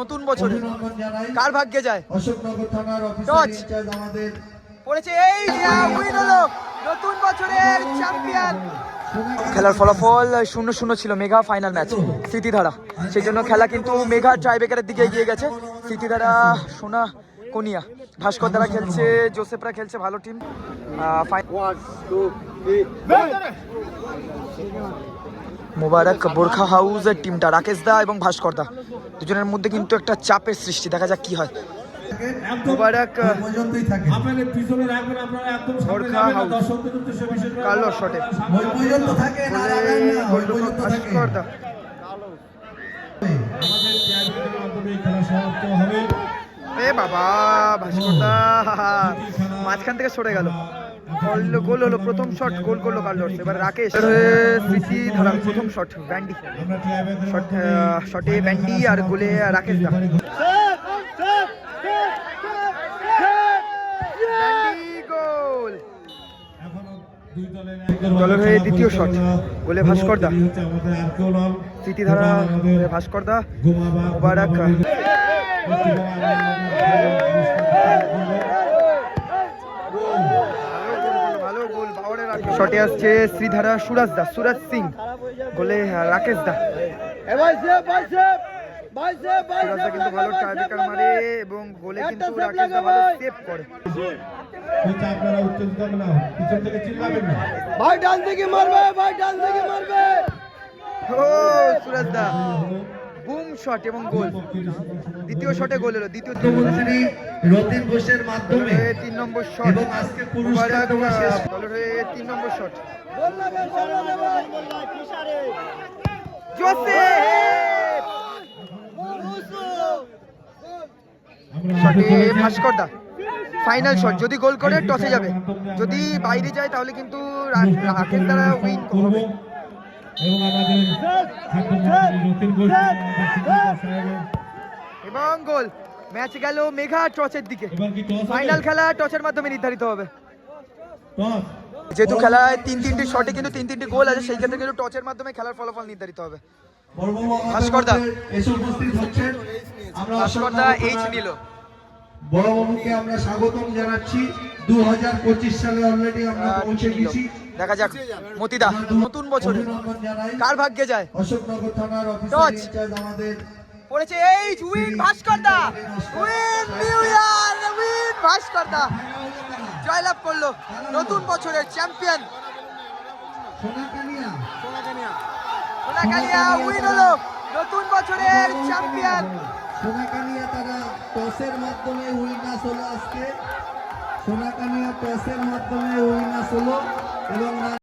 নতুন বছর কার ভাগ্যে যায়? অশোকনগর থানার টচ। আমাদের। পড়েছে এই উইন হলো নতুন বছরের চ্যাম্পিয়ন। খেলার ফলাফল শূন্য শূন্য ছিল মেঘা ফাইনাল ম্যাচ স্মৃতিধারা। সেই জন্য খেলা কিন্তু মেঘা ট্রাইবেকারের দিকে এগিয়ে গেছে। স্মৃতিধারা সোনা কোনিয়া। ভাস্কর দ্বারা খেলছে জোসেফরা খেলছে ভালো টিম মোবারক বোরখা হাউসের টিমটা রাকেশ দা এবং ভাস্কর দা। দুজনের মধ্যে কিন্তু একটা চাপের সৃষ্টি দেখা যাক কি হয়। মোবারক বোরখা হাউস। কালো শটে। পর্যন্ত থাকে ভাস্কর দা। আমাদের চেয়ারম্যানের মাধ্যমে এই খেলা সমাপ্ত হবে। এ বাবা ভাস্করদা মাঝখান থেকে সরে গেল। গোল হলো, প্রথম শট গোল করল কার্লোস। এবার রাকেশ স্মৃতি ধরা প্রথম শট ব্যান্ডি। শট শটে ব্যান্ডি আর গোলে রাকেশ দা দলের হয়ে দ্বিতীয় শট গোলে ভাস্কর দা স্মৃতি ধারা ভাস্কর দা মোবারক। ভালো গোল পাওয়ারে রাকেশ শটে আসছে শ্রীধারা সুরাজ দা সুরাজ সিং গোলে আহ, রাকেশ দা। কিন্তু ভালো টার্গেটার মারে এবং গোলে কিন্তু রাকেশ দা ভালো সেভ করে। আপনারা উত্তেজিত না পিছন থেকে চিল্লাবেন না। ও সুরাজ দা। বুম শট এবং গোল। দ্বিতীয় শটে গোল হলো দ্বিতীয় রতিন ঘোষের মাধ্যমে তিন নম্বর শট। এবং আজকে পুরস্কার দেওয়া শেষ। দলের হয়ে তিন নম্বর শট। শটে ভাস্কর দা ফাইনাল শট যদি গোল করে টসে যাবে। যদি বাইরে যায় তাহলে কিন্তু রা- রাকেশ দ্বারা উইন হবে এবং আমাদের এবং গোল। ম্যাচ গেল মেঘা টসের দিকে। ফাইনাল খেলা টসের মাধ্যমে নির্ধারিত হবে। টস যেহেতু খেলায় তিন তিনটি শটে কিন্তু তিন তিনটি গোল আছে সেই ক্ষেত্রে কিন্তু টচের মাধ্যমে খেলার ফলাফল নির্ধারিত হবে। বড়বাবু আমাদের ভাস্কর দা। এসে উপস্থিত হচ্ছেন। আমরা ভাস্কর দা অশোকনগর এইচ নিল। বড়বাবুকে আমরা স্বাগতম জানাচ্ছি। দু হাজার পঁচিশ সালে অলরেডি আমরা পৌঁছে গেছি। দেখা যাক। মতিদা নতুন বছরে কার ভাগ্যে যায়? অশোকনগর থানার অফিসার আমাদের পড়েছে এই উইন ভাস্কর দা win new year win Bhaskar দা জয়লাভ করল নতুন বছরের চ্যাম্পিয়ন সোনাকানিয়া। সোনাকালিয়া উইন হলো নতুন বছরের চ্যাম্পিয়ন সোনাকানিয়া তারা টসের মাধ্যমে উইনাস হলো আজকে। সোনাকানিয়া টসের মাধ্যমে উইনাস হলো luôn